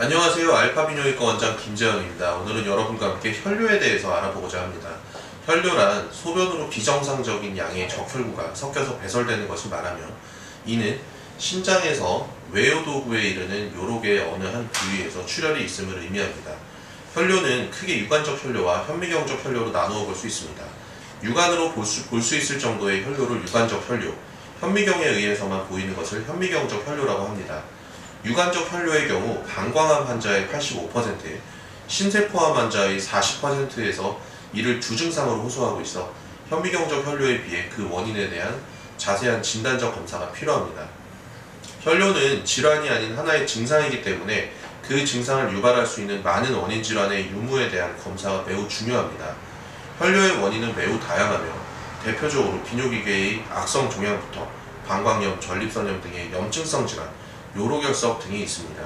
안녕하세요. 알파비뇨기과 원장 김재현입니다. 오늘은 여러분과 함께 혈뇨에 대해서 알아보고자 합니다. 혈뇨란 소변으로 비정상적인 양의 적혈구가 섞여서 배설되는 것을 말하며 이는 신장에서 외요도구에 이르는 요록의 어느 한 부위에서 출혈이 있음을 의미합니다. 혈뇨는 크게 유관적 혈뇨와 현미경적 혈뇨로 나누어 볼 수 있습니다. 육안으로 볼 수, 볼 수 있을 정도의 혈뇨를 유관적 혈뇨, 현미경에 의해서만 보이는 것을 현미경적 혈뇨라고 합니다. 유관적 혈뇨의 경우 방광암 환자의 85%, 신세포암 환자의 40%에서 이를 주증상으로 호소하고 있어 현미경적 혈뇨에 비해 그 원인에 대한 자세한 진단적 검사가 필요합니다. 혈뇨는 질환이 아닌 하나의 증상이기 때문에 그 증상을 유발할 수 있는 많은 원인 질환의 유무에 대한 검사가 매우 중요합니다. 혈뇨의 원인은 매우 다양하며 대표적으로 비뇨기계의 악성 종양부터 방광염, 전립선염 등의 염증성 질환, 요로결석 등이 있습니다.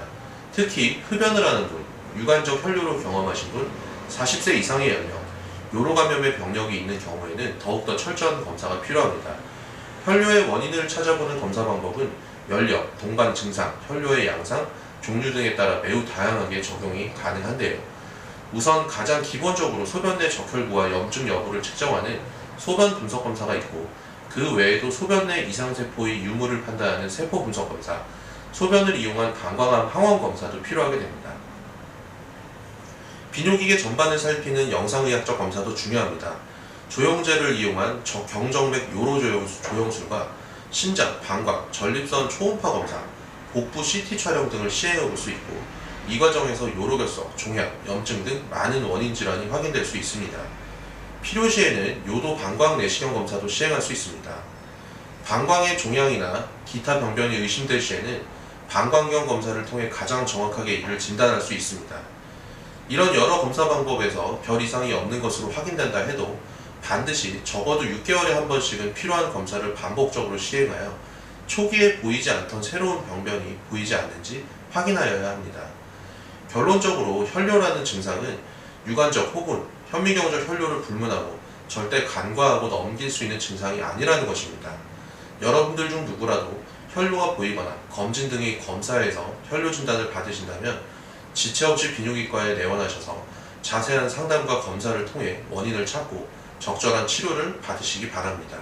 특히 흡연을 하는 분, 유관적 혈뇨를 경험하신 분, 40세 이상의 연령, 요로감염의 병력이 있는 경우에는 더욱더 철저한 검사가 필요합니다. 혈뇨의 원인을 찾아보는 검사 방법은 연령, 동반 증상, 혈뇨의 양상, 종류 등에 따라 매우 다양하게 적용이 가능한데요. 우선 가장 기본적으로 소변 내 적혈구와 염증 여부를 측정하는 소변 분석 검사가 있고 그 외에도 소변 내 이상세포의 유무를 판단하는 세포 분석 검사, 소변을 이용한 방광암 항원 검사도 필요하게 됩니다. 비뇨기계 전반을 살피는 영상의학적 검사도 중요합니다. 조영제를 이용한 저- 경정맥 요로 조영수- 조영술과 신장, 방광, 전립선 초음파 검사, 복부 CT 촬영 등을 시행해 볼 수 있고 이 과정에서 요로결석, 종양, 염증 등 많은 원인 질환이 확인될 수 있습니다. 필요 시에는 요도 방광 내시경 검사도 시행할 수 있습니다. 방광의 종양이나 기타 병변이 의심될 시에는 방광경 검사를 통해 가장 정확하게 이를 진단할 수 있습니다. 이런 여러 검사 방법에서 별 이상이 없는 것으로 확인된다 해도 반드시 적어도 6개월에 한 번씩은 필요한 검사를 반복적으로 시행하여 초기에 보이지 않던 새로운 병변이 보이지 않는지 확인하여야 합니다. 결론적으로 혈뇨라는 증상은 유관적 혹은 현미경적 혈뇨를 불문하고 절대 간과하고 넘길 수 있는 증상이 아니라는 것입니다. 여러분들 중 누구라도 혈뇨가 보이거나 검진 등의 검사에서 혈뇨 진단을 받으신다면 지체 없이 비뇨기과에 내원하셔서 자세한 상담과 검사를 통해 원인을 찾고 적절한 치료를 받으시기 바랍니다.